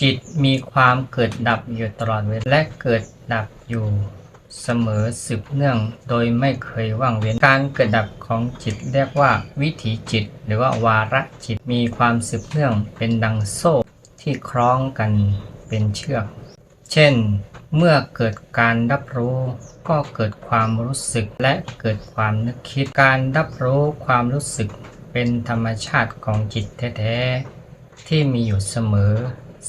จิตมีความเกิดดับอยู่ตลอดเวลาและเกิดดับอยู่เสมอสืบเนื่องโดยไม่เคยว่างเว้นการเกิดดับของจิตเรียกว่าวิถีจิต หรือว่าวาระจิตมีความสืบเนื่องเป็นดังโซ่ที่คล้องกันเป็นเชือก เช่น เมื่อเกิดการรับรู้ก็เกิดความรู้สึกและเกิดความนึกคิดการรับรู้ความรู้สึกเป็นธรรมชาติของจิตแท้ๆที่มีอยู่เสมอ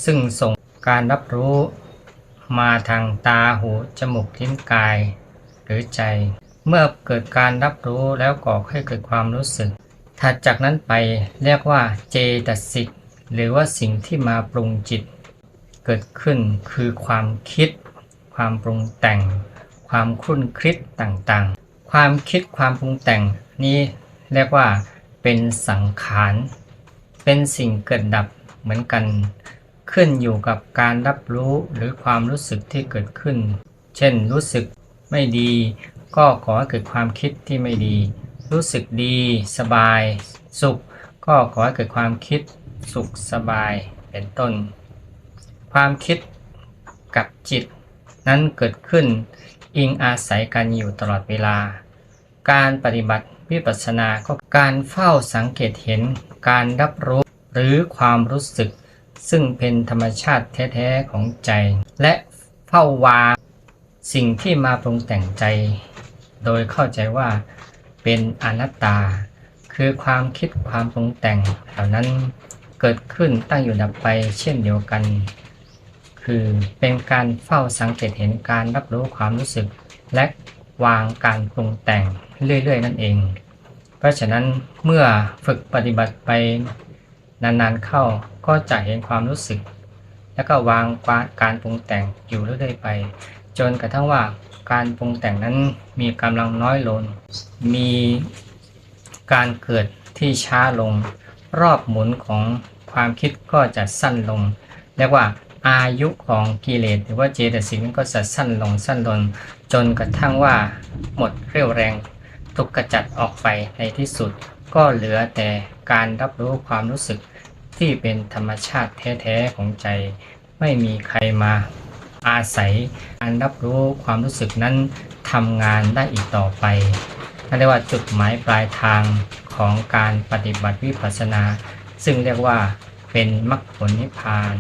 ซึ่งส่งการรับรู้มาทางตาหูจมูกลิ้นกาย หรือใจ เมื่อเกิดการรับรู้แล้วก่อให้เกิดความรู้สึก ถัดจากนั้นไปเรียกว่าเจตสิกหรือว่าสิ่งที่มาปรุงจิต เกิดขึ้นคือความคิด ความปรุงแต่ง ความครุ่นคิดต่างๆ ความคิดความปรุงแต่งนี้เรียกว่าเป็นสังขาร เป็นสิ่งเกิดดับเหมือนกัน ขึ้นอยู่กับการรับรู้หรือความรู้สึกที่เกิดขึ้น เช่น รู้สึกไม่ดี ก็ขอให้เกิดความคิดที่ไม่ดี รู้สึกดี สบาย สุข ก็ขอให้เกิดความคิด สุขสบายเป็นต้น ความคิดกับจิต นั้นเกิดขึ้น อิงอาศัยกันอยู่ตลอดเวลา การปฏิบัติวิปัสสนาก็การเฝ้าสังเกตเห็นการรับรู้หรือความรู้สึก ซึ่งเป็นธรรมชาติแท้ๆของใจ และเฝ้าวางสิ่งที่มาปรุงแต่งใจ โดยเข้าใจว่าเป็นอนัตตา คือความคิดความปรุงแต่งเหล่านั้นเกิดขึ้นตั้งอยู่ดับไปเช่นเดียวกัน คือเป็นการเฝ้าสังเกตเห็นการรับรู้ความรู้สึก และวางการปรุงแต่งเรื่อยๆ นั่นเอง เพราะฉะนั้นเมื่อฝึกปฏิบัติไปนานๆเข้า ก็จะเห็นความรู้สึก แล้วก็วางการปรุงแต่งอยู่เรื่อยๆไป จนกระทั่งว่าการปรุงแต่งนั้นมีกำลังน้อยลง มีการเกิดที่ช้าลง รอบหมุนของความคิดก็จะสั้นลงเรียกว่าอายุของกิเลสหรือว่าเจตสิกนั้นก็จะสั้นลงสั้นลง จนกระทั่งว่าหมดเรี่ยวแรงถูกกระจัดออกไปในที่สุด ก็เหลือแต่การรับรู้ความรู้สึก ที่เป็นธรรมชาติแท้ๆของใจ ไม่มีใครมาอาศัยการรับรู้ความรู้สึกนั้นทำงานได้อีกต่อไปนั่นเรียกว่าจุดหมายปลายทางของการปฏิบัติวิปัสสนา ซึ่งเรียกว่าเป็นมรรคผลนิพพาน